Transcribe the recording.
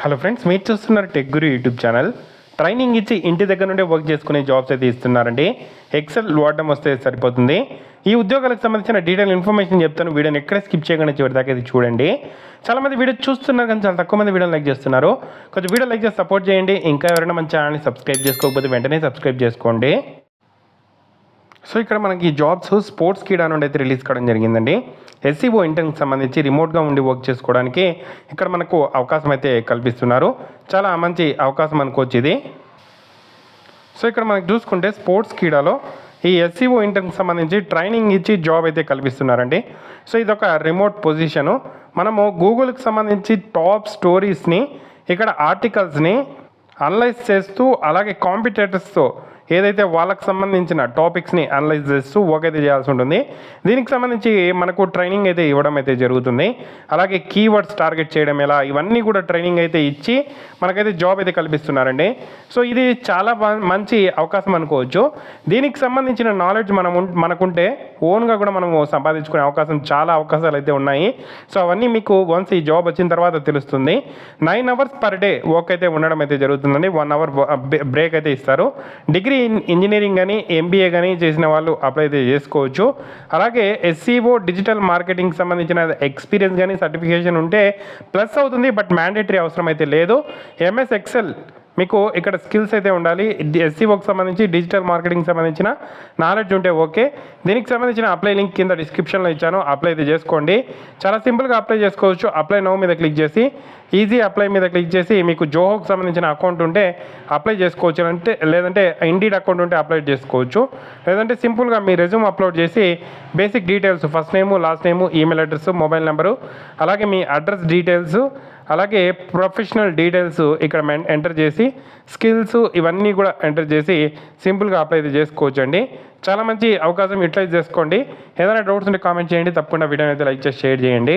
Hello friends మీరు చూస్తున్నారు tech guru YouTube channel training ఇచ్చి ఇంటి దగ్గర నుండి వర్క్ చేసుకునే జాబ్స్ అయితే ఇస్తున్నారండి. ఎక్సెల్ వాడడం వస్తే సరిపోతుంది. ఈ ఉద్యోగాలకు సంబంధించిన డీటెయిల్ ఇన్ఫర్మేషన్ చెప్తాను. వీడియోని ఎక్కడ స్కిప్ చేయకుండా చివరి దాకా ఇది చూడండి. చాలా మంది వీడియో చూస్తున్నారు కానీ చాలా తక్కువ మంది వీడియో లైక్ చేస్తున్నారు. కొంచెం వీడియో లైక్ చేసి సపోర్ట్ చేయండి. ఇంకా ఎవరైనా మన ఛానల్ని సబ్స్క్రైబ్ చేసుకోకపోతే వెంటనే సబ్స్క్రైబ్ చేసుకోండి. సో ఇక్కడ మనకి జాబ్స్ స్పోర్ట్స్ కీడా నుండి అయితే రిలీజ్ కావడం జరిగిందండి. ఎస్సీఓ ఇంటర్కి సంబంధించి రిమోట్గా ఉండి వర్క్ చేసుకోవడానికి ఇక్కడ మనకు అవకాశం అయితే కల్పిస్తున్నారు. చాలా మంచి అవకాశం అనుకోవచ్చు ఇది సో ఇక్కడ మనకు చూసుకుంటే స్పోర్ట్స్ క్రీడలో ఈ ఎస్సీఓ ఇంటర్కి సంబంధించి ట్రైనింగ్ ఇచ్చి జాబ్ అయితే కల్పిస్తున్నారండి. సో ఇది ఒక రిమోట్ పొజిషను మనము గూగుల్కి సంబంధించి టాప్ స్టోరీస్ని ఇక్కడ ఆర్టికల్స్ని అనలైజ్ చేస్తూ అలాగే కాంపిటేటర్స్తో ఏదైతే వాళ్ళకి సంబంధించిన టాపిక్స్ని అనలైజ్ చేస్తూ వర్క్ అయితే చేయాల్సి ఉంటుంది. దీనికి సంబంధించి మనకు ట్రైనింగ్ అయితే ఇవ్వడం అయితే జరుగుతుంది. అలాగే కీవర్డ్స్ టార్గెట్ చేయడం ఎలా ఇవన్నీ కూడా ట్రైనింగ్ అయితే ఇచ్చి మనకైతే జాబ్ అయితే కల్పిస్తున్నారండి. సో ఇది చాలా మంచి అవకాశం అనుకోవచ్చు. దీనికి సంబంధించిన నాలెడ్జ్ మనం మనకుంటే ఓన్గా కూడా మనము సంపాదించుకునే అవకాశం చాలా అవకాశాలు అయితే ఉన్నాయి. సో అవన్నీ మీకు వన్స్ ఈ జాబ్ వచ్చిన తర్వాత తెలుస్తుంది. Nine hours per day work అయితే ఉండడం అయితే జరుగుతుందండి. వన్ అవర్ బ్రేక్ అయితే ఇస్తారు. డిగ్రీ ఇన్ ఇంజనీరింగ్ కానీ ఎంబీఏ కానీ చేసిన వాళ్ళు అప్లై అయితే చేసుకోవచ్చు. అలాగే ఎస్సీఓ డిజిటల్ మార్కెటింగ్ సంబంధించిన ఎక్స్పీరియన్స్ కానీ సర్టిఫికేషన్ ఉంటే ప్లస్ అవుతుంది బట్ మ్యాండేటరీ అవసరం అయితే లేదు. ఎంఎస్ ఎక్సెల్ మీకు ఇక్కడ స్కిల్స్ అయితే ఉండాలి. ఎస్సీఓకి సంబంధించి డిజిటల్ మార్కెటింగ్ సంబంధించిన నాలెడ్జ్ ఉంటే ఓకే దీనికి సంబంధించిన అప్లై లింక్ కింద డిస్క్రిప్షన్లో ఇచ్చాను. అప్లై అయితే చేసుకోండి. చాలా సింపుల్గా అప్లై చేసుకోవచ్చు. అప్లై నో మీద క్లిక్ చేసి ఈజీ అప్లై మీద క్లిక్ చేసి మీకు జోహోకి సంబంధించిన అకౌంట్ ఉంటే అప్లై చేసుకోవచ్చు. అంటే లేదంటే ఇండీడ్ అకౌంట్ ఉంటే అప్లై చేసుకోవచ్చు. లేదంటే సింపుల్గా మీ రెజ్యూమ్ అప్లోడ్ చేసి basic details first name last name email address mobile number అలాగే మీ అడ్రస్ డీటెయిల్స్ అలాగే ప్రొఫెషనల్ డీటెయిల్స్ ఇక్కడ మెన్ ఎంటర్ చేసి స్కిల్స్ ఇవన్నీ కూడా ఎంటర్ చేసి సింపుల్గా అప్లై చేసుకోవచ్చు అండి చాలా మంచి అవకాశం యూటిలైజ్ చేసుకోండి. ఏదైనా డౌట్స్ ఉంటే కామెంట్ చేయండి. తప్పకుండా వీడియోని అయితే లైక్ చేసి షేర్ చేయండి.